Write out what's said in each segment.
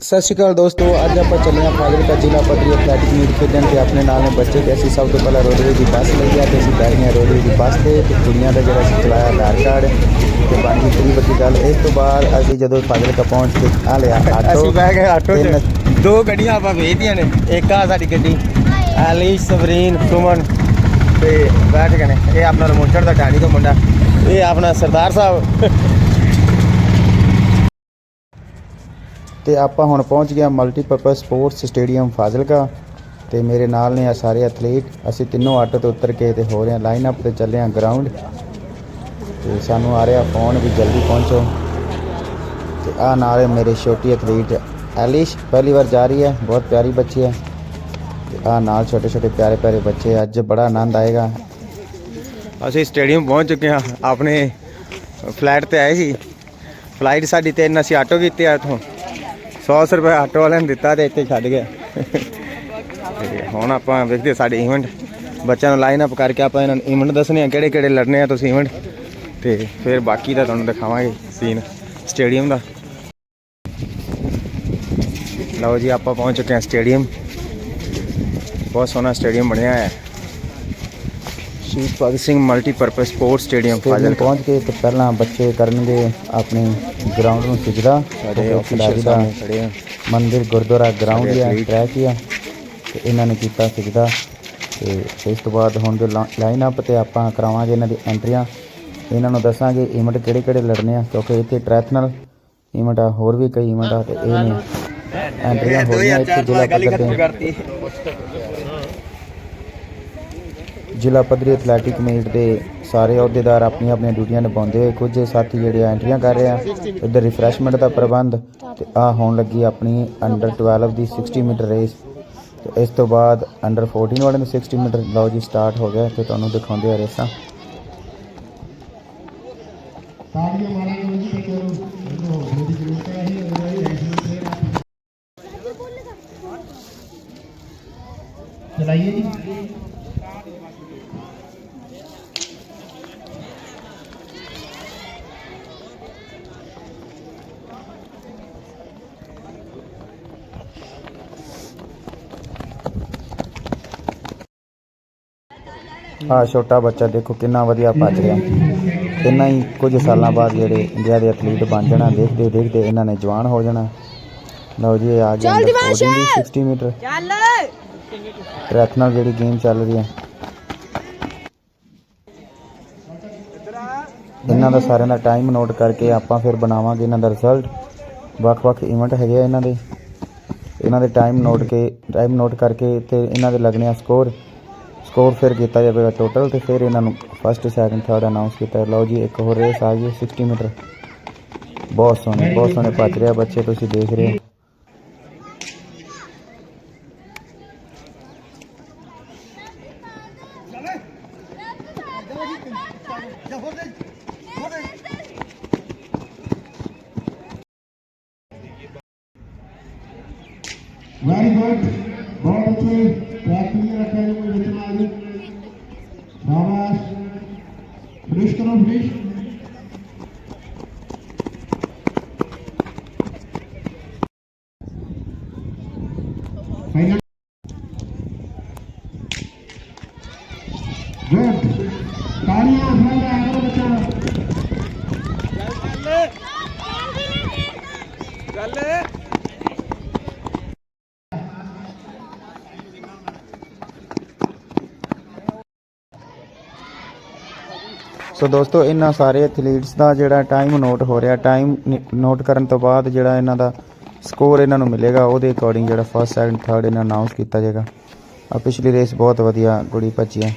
ਸਤਿ ਸ਼੍ਰੀ ਅਕਾਲ ਦੋਸਤੋ ਅੱਜ ਆਪਾਂ ਚੱਲੇ ਹਾਂ ਫਾਜ਼ਿਲਕਾ ਜ਼ਿਲ੍ਹਾ ਪੱਧਰੀ ਐਥਲੈਟਿਕ ਮੀਟ ਖੇਡਣ ਤੇ ਆਪਣੇ ਨਾਲ ਨੇ ਬੱਚੇ ਤੇ ਅਸੀਂ ਸਭ ਤੋਂ ਪਹਿਲਾਂ ਰੋਡਵੇ ਦੀ ਬੱਸ ਲਈ ਆ ਤੇ ਅਸੀਂ ਬੈਠ ਗਏ ਰੋਡਵੇ ਦੀ ਬੱਸ ਤੇ ਤੇ ਕੁੜੀਆਂ ਦਾ ਜਿਹੜਾ ਅਸੀਂ ਚਲਾਇਆ ਆਧਾਰ ਕਾਰਡ ਤੇ ਗਈ ਤੇਰੀ ਵੱਡੀ ਗੱਲ ਇਸ ਤੋਂ ਬਾਅਦ ਅਸੀਂ ਜਦੋਂ ਫਾਜ਼ਿਲਕਾ ਪਹੁੰਚ ਕੇ ਆ ਲਿਆ ਆਟੋ। ਅਸੀਂ ਬਹਿ ਗਏ ਆਟੋ 'ਚ ਦੋ ਗੱਡੀਆਂ ਆਪਾਂ ਵੇਚਦੀਆਂ ਨੇ ਇੱਕ ਆ ਸਾਡੀ ਗੱਡੀ ਐਲੀਸ਼ ਸਵਰੀਨ ਸੁਮਨ ਤੇ ਬੈਠ ਗਏ ਨੇ। ਇਹ ਆਪਣਾ ਰਮੋਚੜ ਦਾ ਡਾੜੀ ਦਾ ਮੁੰਡਾ ਇਹ ਆਪਣਾ ਸਰਦਾਰ ਸਾਹਿਬ। ਤੇ ਆਪਾਂ ਹੁਣ ਪਹੁੰਚ ਗਿਆ ਮਲਟੀਪਰਪਸ ਸਪੋਰਟਸ ਸਟੇਡੀਅਮ ਫਾਜ਼ਿਲਕਾ ਤੇ ਮੇਰੇ ਨਾਲ ਨੇ ਆ ਸਾਰੇ ਐਥਲੀਟ ਅਸੀਂ ਤਿੰਨੋਂ ਆਟੋ ਤੋਂ ਉਤਰ ਕੇ ਤੇ ਹੋ ਰਹੇ ਹਾਂ ਲਾਈਨ ਅਪ ਤੇ ਚੱਲੇ ਹਾਂ ਗਰਾਊਂਡ ਤੇ ਸਾਨੂੰ ਆ ਰਿਹਾ ਫੋਨ ਵੀ ਜਲਦੀ ਪਹੁੰਚੋ। ਤੇ ਆ ਨਾਲ ਮੇਰੇ ਛੋਟੀ ਐਥਲੀਟ ਐਲਿਸ਼, ਪਹਿਲੀ ਵਾਰ ਜਾ ਰਹੀ ਹੈ, ਬਹੁਤ ਪਿਆਰੀ ਬੱਚੀ ਹੈ। ਤੇ ਆ ਨਾਲ ਛੋਟੇ ਛੋਟੇ ਪਿਆਰੇ ਪਿਆਰੇ ਬੱਚੇ ਅੱਜ ਬੜਾ ਆਨੰਦ ਆਏਗਾ। ਅਸੀਂ ਸਟੇਡੀਅਮ ਪਹੁੰਚ ਚੁੱਕੇ ਹਾਂ। ਆਪਣੇ ਫਲਾਈਟ ਤੇ ਆਏ ਸੀ। ਫਲਾਈਟ ਸਾਡੀ ਤਿੰਨ, ਅਸੀਂ ਆਟੋ ਕੀਤੇ ਆ ਇੱਥੋਂ। 100 ਰੁਪਏ ਆਟੋ ਵਾਲਿਆਂ ਨੇ ਦਿੱਤਾ ਤੇ ਇੱਥੇ ਛੱਡ ਗਿਆ ਤੇ ਹੁਣ ਆਪਾਂ ਵੇਖਦੇ ਸਾਡੇ ਇਵੈਂਟ ਬੱਚਿਆਂ ਨੂੰ ਲਾਈਨ ਅਪ ਕਰਕੇ ਆਪਾਂ ਇਹਨਾਂ ਨੂੰ ਇਵੈਂਟ ਦੱਸਣੇ ਆ, ਕਿਹੜੇ ਕਿਹੜੇ ਲੜਨੇ ਆ ਤੁਸੀਂ ਇਵੈਂਟ ਤੇ ਫਿਰ ਬਾਕੀ ਦਾ ਤੁਹਾਨੂੰ ਦਿਖਾਵਾਂਗੇ ਸੀਨ ਸਟੇਡੀਅਮ ਦਾ। ਲਓ ਜੀ, ਆਪਾਂ ਪਹੁੰਚ ਚੁੱਕੇ ਹਾਂ ਸਟੇਡੀਅਮ ਬਹੁਤ ਸੋਹਣਾ ਸਟੇਡੀਅਮ ਬਣਿਆ ਹੈ Shaheed Bhagat Singh multipurpose sports stadium stadium Fazilka. ਪਹੁੰਚ ਕੇ ਤੇ ਪਹਿਲਾਂ ਬੱਚੇ ਕਰਨਗੇ ਆਪਣੇ ਗਰਾਊਂਡ ਨੂੰ ਸਜਦਾ ਸਾਡੇ ਖਿਡਾਰੀ ਦਾ ਸਾਹਮਣੇ ਖੜੇ ਆ। ਮੰਦਿਰ ਗੁਰਦੁਆਰਾ ਗਰਾਊਂਡ athlete। ਟਰੈਕ ਹੀ ਆ। ਤੇ ਇਹਨਾਂ ਨੇ ਕੀਤਾ ਸਿੱਧਾ। ਤੇ ਇਸ ਤੋਂ ਬਾਅਦ ਹੁਣ ਜੋ ਲਾਈਨ ਅਪ ਤੇ ਆਪਾਂ ਕਰਾਵਾਂਗੇ ਇਹਨਾਂ ਦੀ ਐਂਟਰੀਆਂ ਇਹਨਾਂ ਨੂੰ ਦੱਸਾਂਗੇ ਇਵੈਂਟ ਕਿਹੜੇ ਕਿਹੜੇ ਲੜਨੇ ਆ ਕਿਉਂਕਿ ਇੱਥੇ ਟ੍ਰੈਥਨਲ ਇਵੈਂਟ ਆ ਹੋਰ ਵੀ ਕਈ ਇਵੈਂਟ ਆ ਤੇ ਇਹ ਨੇ ਐਂਟਰੀਆਂ ਹੋ ਰਹੀਆਂ ਇੱਥੇ ਜ਼ਿਲ੍ਹਾ ਪੱਧਰ ਤੇ। ਕਰਤੀ। ਜ਼ਿਲ੍ਹਾ ਪੱਧਰੀ ਐਥਲੈਟਿਕ ਕਮੇਟੀ ਦੇ ਸਾਰੇ ਅਹੁਦੇਦਾਰ ਆਪਣੀਆਂ ਆਪਣੀਆਂ ਡਿਊਟੀਆਂ ਨਿਭਾਉਂਦੇ ਹੋਏ ਕੁਝ ਸਾਥੀ ਜਿਹੜੇ ਆ ਐਂਟਰੀਆਂ ਕਰ ਰਹੇ ਆ। ਇੱਧਰ ਰਿਫਰੈਸ਼ਮੈਂਟ ਦਾ ਪ੍ਰਬੰਧ ਤੇ ਆ ਹੋਣ ਲੱਗੀ ਆਪਣੀ ਅੰਡਰ 12 ਦੀ 60 ਮੀਟਰ ਰੇਸ ਇਸ ਤੋਂ ਬਾਅਦ ਅੰਡਰ 14 ਵਾਲੇ ਨੂੰ 60 ਮੀਟਰ, ਲਓ ਜੀ ਸਟਾਰਟ ਹੋ ਗਿਆ ਤੇ ਤੁਹਾਨੂੰ ਦਿਖਾਉਂਦੇ ਆ ਰੇਸਾਂ। ਚਲਾਈਏ ਜੀ। ਆ ਛੋਟਾ ਬੱਚਾ ਦੇਖੋ ਕਿੰਨਾ ਵਧੀਆ ਭੱਜ ਰਿਹਾ। ਇੰਨਾ ਹੀ ਕੁਝ ਸਾਲਾਂ ਬਾਅਦ ਜਿਹੜੇ ਇੰਡੀਆ ਦੇ ਐਥਲੀਟ ਬਣ ਜਾਣਾ। ਦੇਖਦੇ ਦੇਖਦੇ ਇਹਨਾਂ ਨੇ ਜਵਾਨ ਹੋ ਜਾਣਾ। ਲਓ ਜੀ ਇਹ ਆ ਗਿਆ ਅੰਡਰ 14 ਦੀ 60 ਮੀਟਰ। ਚੱਲ। ਟ੍ਰੈਥਨਲ ਜਿਹੜੀ ਗੇਮ ਚੱਲ ਰਹੀ ਹੈ। ਇਹਨਾਂ ਦਾ ਸਾਰਿਆਂ ਦਾ ਟਾਈਮ ਨੋਟ ਕਰਕੇ ਆਪਾਂ ਫਿਰ ਬਣਾਵਾਂਗੇ ਇਹਨਾਂ ਦਾ ਰਿਜ਼ਲਟ ਵੱਖ-ਵੱਖ ਇਵੈਂਟ ਹੈਗੇ ਆ ਇਹਨਾਂ ਦੇ। ਇਹਨਾਂ ਦੇ ਟਾਈਮ ਨੋਟ ਕੇ ਟਾਈਮ ਨੋਟ ਕਰਕੇ ਤੇ ਇਹਨਾਂ ਦੇ ਲੱਗਣੇ ਆ ਸਕੋਰ ਸਕੋਰ ਫਿਰ ਕੀਤਾ ਜਾਵੇਗਾ ਟੋਟਲ ਤੇ ਫਿਰ ਇਹਨਾਂ ਨੂੰ ਫਸਟ ਸੈਕੰਡ ਥਰਡ ਅਨਾਉਂਸ ਕੀਤਾ ਲਓ ਜੀ ਇੱਕ ਹੋਰ ਰੇਸ ਆ ਗਈ 60 ਮੀਟਰ ਬਹੁਤ ਸੋਹਣੇ ਬਹੁਤ ਸੋਹਣੇ ਭੱਜ ਰਿਹਾ ਬੱਚੇ ਤੁਸੀਂ ਦੇਖ ਰਹੇ ਹੋ वेरी गुड बहुत अच्छे ਪਹਿਲਾਂ ਗੁੱਡ ਤਾਲੀਆਂ ਫੜਾ ਆਗਰ ਬੱਚਾ ਗੱਲ ਗੱਲ ਸੋ ਦੋਸਤੋ, ਇਹਨਾਂ ਸਾਰੇ ਐਥਲੀਟਸ ਦਾ ਜਿਹੜਾ ਟਾਈਮ ਨੋਟ ਹੋ ਰਿਹਾ ਟਾਈਮ ਨੋਟ ਕਰਨ ਤੋਂ ਬਾਅਦ ਜਿਹੜਾ ਇਹਨਾਂ ਦਾ ਸਕੋਰ ਇਹਨਾਂ ਨੂੰ ਮਿਲੇਗਾ, ਉਹਦੇ ਅਕੋਰਡਿੰਗ ਜਿਹੜਾ ਫਸਟ ਸੈਕੰਡ ਥਰਡ ਇਹਨਾਂ ਅਨਾਉਂਸ ਕੀਤਾ ਜਾਏਗਾ। ਆ ਪਿਛਲੀ ਰੇਸ ਬਹੁਤ ਵਧੀਆ ਗੁੜੀ ਭੱਜੀ ਹੈ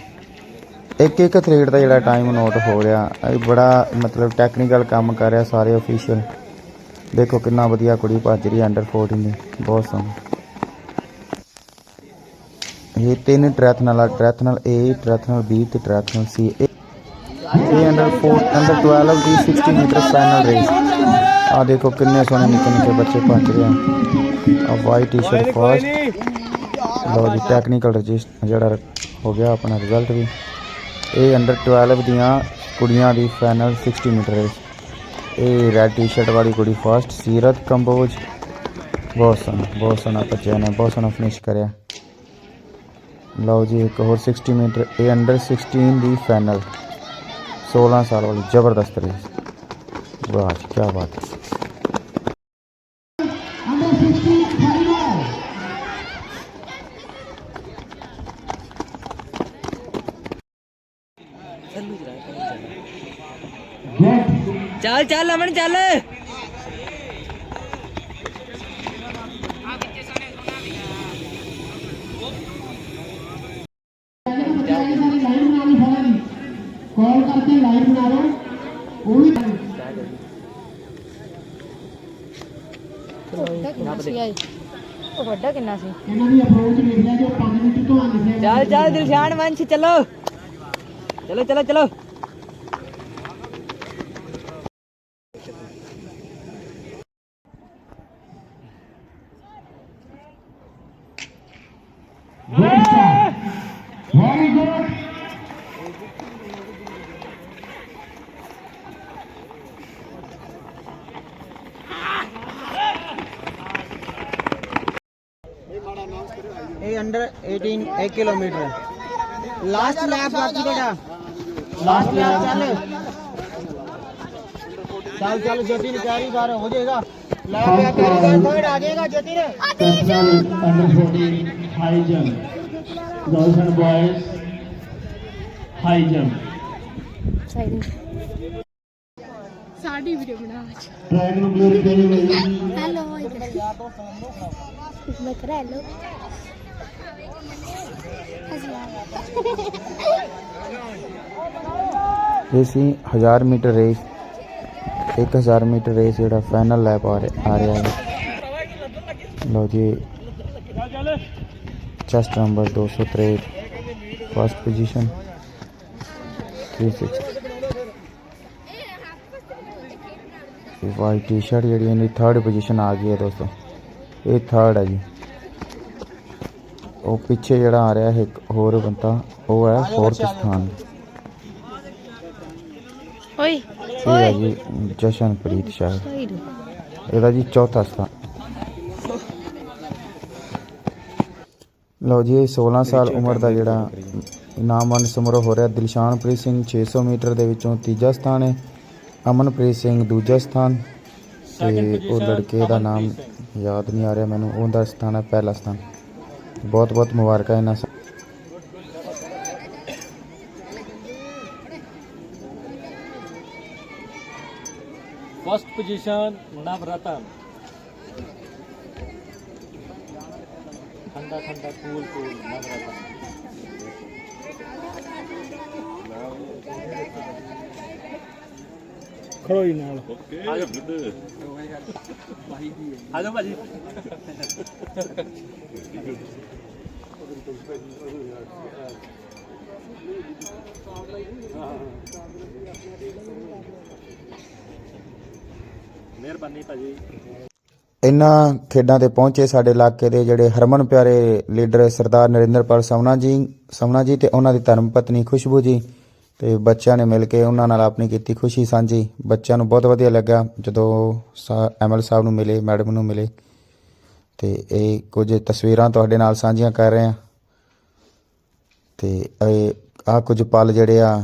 ਇੱਕ ਇੱਕ ਐਥਲੀਟ ਦਾ ਜਿਹੜਾ ਟਾਈਮ ਨੋਟ ਹੋ ਰਿਹਾ, ਇਹ ਬੜਾ ਮਤਲਬ ਟੈਕਨੀਕਲ ਕੰਮ ਕਰ ਰਿਹਾ ਸਾਰੇ ਅਫੀਸ਼ੀਅਲ ਦੇਖੋ ਕਿੰਨਾ ਵਧੀਆ ਕੁੜੀ ਭੱਜ ਰਹੀ ਹੈ ਅੰਡਰ 14 ਦੀ, ਬਹੁਤ ਸੋਹਣੀ। ਇਹ ਤਿੰਨ ਟ੍ਰੈਥਨਲ ਆ ਟ੍ਰੈਥਨਲ A ਟ੍ਰੈਥਨਲ B ਤੇ ਟ੍ਰੈਥਨਲ C ਇਹ ਅੰਡਰ 4 ਅੰਡਰ 12 ਦੀ 60 ਮੀਟਰ ਫਾਈਨਲ ਰੇਸ ਆ ਦੇਖੋ ਕਿੰਨੇ ਸੋਹਣੇ ਨਿੱਕੇ ਨਿੱਕੇ ਬੱਚੇ ਭੱਜ ਰਹੇ ਆ ਆ ਵਾਈਟ ਟੀ-ਸ਼ਰਟ ਫਸਟ ਲੋ ਜੀ ਟੈਕਨੀਕਲ ਰਜਿਸਟ ਜਿਹੜਾ ਹੋ ਗਿਆ ਆਪਣਾ ਰਿਜ਼ਲਟ ਵੀ ਇਹ ਅੰਡਰ 12 ਦੀਆਂ ਕੁੜੀਆਂ ਦੀ ਫਾਈਨਲ 60 ਮੀਟਰ ਰੇਸ ਇਹ ਰੈਡ ਟੀ-ਸ਼ਰਟ ਵਾਲੀ ਕੁੜੀ ਫਸਟ ਸੀਰਤ ਕੰਬੋਜ ਬਹੁਤ ਸੋਹਣਾ ਬਹੁਤ ਸੋਹਣਾ ਬੱਚਿਆਂ ਨੇ ਬਹੁਤ ਸੋਹਣਾ ਫਿਨਿਸ਼ ਕਰਿਆ ਲਓ ਜੀ ਇੱਕ ਹੋਰ 60 ਮੀਟਰ ਇਹ ਅੰਡਰ 16 ਦੀ ਫਾਈਨਲ 16 ਸਾਲ ਵਾਲੀ ਜ਼ਬਰਦਸਤ ਰੇਸ ਵਾਹ ਜੀ ਕੀ ਬਾਤ ਹੈ ਚੱਲ ਚੱਲ ਅਮਨ ਚੱਲ कॉल करके लाइन बना लो वो भी ਕਿੰਨਾ ਸੀ ਆਈ ਉਹ ਵੱਡਾ ਕਿੰਨਾ ਸੀ ਇਹਨਾਂ ਦੀ ਅਪਰੋਚ ਲਿਖ ਲਿਆ ਜੋ 5 ਮਿੰਟ ਤੋਂ ਆ ਲਿਖਿਆ ਚੱਲ ਚੱਲ ਦਿਲਸ਼ਾਨ ਵੰਸ਼ ਚਲੋ ਚਲੋ ਚਲੋ ਚਲੋ ਅੰਡਰ 18 1 ਕਿਲੋਮੀਟਰ ਲਾਸਟ ਲੈਪ ਬਾਕੀ ਤੁਹਾਡਾ ਲਾਸਟ ਲੈਪ ਚੱਲ। ਚੱਲ ਚੱਲ ਜੋਤੀ ਨੇ ਚਾਰੀ ਵਾਰ ਹੋ ਜਾਏਗਾ। ਲੈਪ ਆ ਕਰੀ ਥਰਡ ਆ ਜਾਏਗਾ ਜੋਤੀ ਨੇ National under 14 high jump. Girls and boys high jump. Side ਸਾਡੀ ਵੀਡੀਓ ਬਣਾ Track ਨੂੰ clear ਕਰੀ ਹੋਈ ਹੈਲੋ ਮੈਂ ਕਰ ਹੈਲੋ ਇਹ ਸੀ 1000 ਮੀਟਰ ਰੇਸ 1000 ਮੀਟਰ ਰੇਸ ਜਿਹੜਾ ਫਾਈਨਲ ਲੈਪ ਆ ਰਿਹਾ ਆ ਰਿਹਾ ਹੈ ਲਓ ਜੀ ਚੈਸਟ ਨੰਬਰ 263 ਫਸਟ ਪੋਜੀਸ਼ਨ 36 ਇਹ ਵਾਈਟ ਟੀ-ਸ਼ਰਟ ਜਿਹੜੀ ਇਹਦੀ ਥਰਡ ਪੋਜੀਸ਼ਨ ਆ ਗਈ ਹੈ ਦੋਸਤੋ ਇਹ ਥਰਡ ਹੈ ਜੀ ਉਹ ਪਿੱਛੇ ਜਿਹੜਾ ਆ ਰਿਹਾ ਹੈ ਇੱਕ ਹੋਰ ਬੰਦਾ ਉਹ ਹੈ ਫੋਰਥ ਸਥਾਨ ਓਏ ਹੈ ਜੀ ਜਸ਼ਨਪ੍ਰੀਤ ਸ਼ਾਹ। ਇਹਦਾ ਜੀ ਚੌਥਾ ਸਥਾਨ। ਲਓ ਜੀ ਇਹ 16 ਸਾਲ ਉਮਰ ਦਾ ਜਿਹੜਾ ਇਨਾਮਵੰਡ ਸਮਾਰੋਹ ਹੋ ਰਿਹਾ। ਦਿਲਸ਼ਾਨਪ੍ਰੀਤ ਸਿੰਘ 600 ਮੀਟਰ ਦੇ ਵਿੱਚੋਂ ਤੀਜਾ ਸਥਾਨ ਹੈ। ਅਮਨਪ੍ਰੀਤ ਸਿੰਘ ਦੂਜਾ ਸਥਾਨ। ਤੇ ਉਹ ਲੜਕੇ ਦਾ ਨਾਮ ਯਾਦ ਨਹੀਂ ਆ ਰਿਹਾ ਮੈਨੂੰ। ਉਹਦਾ ਸਥਾਨ ਹੈ ਪਹਿਲਾ ਸਥਾਨ। ਬਹੁਤ ਬਹੁਤ ਮੁਬਾਰਕਾਂ ਇਹਨਾਂ ਸਭ ਫਸਟ ਪੋਜੀਸ਼ਨ ਨਵਰਤਨ ਠੰਡਾ ਠੰਡਾ ਕੂਲ ਕੂਲ ਨਵਰਤਨ ਖੜੋਈ ਨਾਲ। ਓਕੇ ਗੁੱਡ ਵਾਹੀ ਦੀ ਆ ਜਾਓ ਭਾਜੀ। ਮਿਹਰਬਾਨੀ ਭਾਜੀ। ਇਹਨਾਂ ਖੇਡਾਂ ਤੇ ਪਹੁੰਚੇ ਸਾਡੇ ਇਲਾਕੇ ਦੇ ਜਿਹੜੇ ਹਰਮਨ ਪਿਆਰੇ ਲੀਡਰ ਸਰਦਾਰ ਨਰਿੰਦਰਪਾਲ ਸਮਨਾ ਜੀ ਸਮਨਾ ਜੀ ਤੇ ਉਹਨਾਂ ਦੀ ਧਰਮ ਪਤਨੀ ਖੁਸ਼ਬੂ ਜੀ ਤੇ ਬੱਚਿਆਂ ਨੇ ਮਿਲ ਕੇ ਉਹਨਾਂ ਨਾਲ ਆਪਣੀ ਕੀਤੀ ਖੁਸ਼ੀ ਸਾਂਝੀ। ਬੱਚਿਆਂ ਨੂੰ ਬਹੁਤ ਵਧੀਆ ਲੱਗਾ ਜਦੋਂ ਐਮਐਲ ਸਾਹਿਬ ਨੂੰ ਮਿਲੇ, ਮੈਡਮ ਨੂੰ ਮਿਲੇ। ਤੇ ਇਹ ਕੁਝ ਤਸਵੀਰਾਂ ਤੁਹਾਡੇ ਨਾਲ ਸਾਂਝੀਆਂ ਕਰ ਰਹੇ ਹਾਂ। ਤੇ ਇਹ ਆ ਕੁਝ ਪਲ ਜਿਹੜੇ ਆ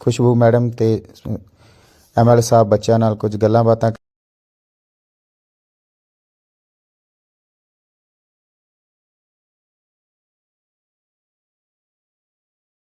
ਖੁਸ਼ਬੂ ਮੈਡਮ ਤੇ ਐਮਐਲ ਸਾਹਿਬ ਬੱਚਿਆਂ ਨਾਲ ਕੁਝ ਗੱਲਾਂ ਬਾਤਾਂ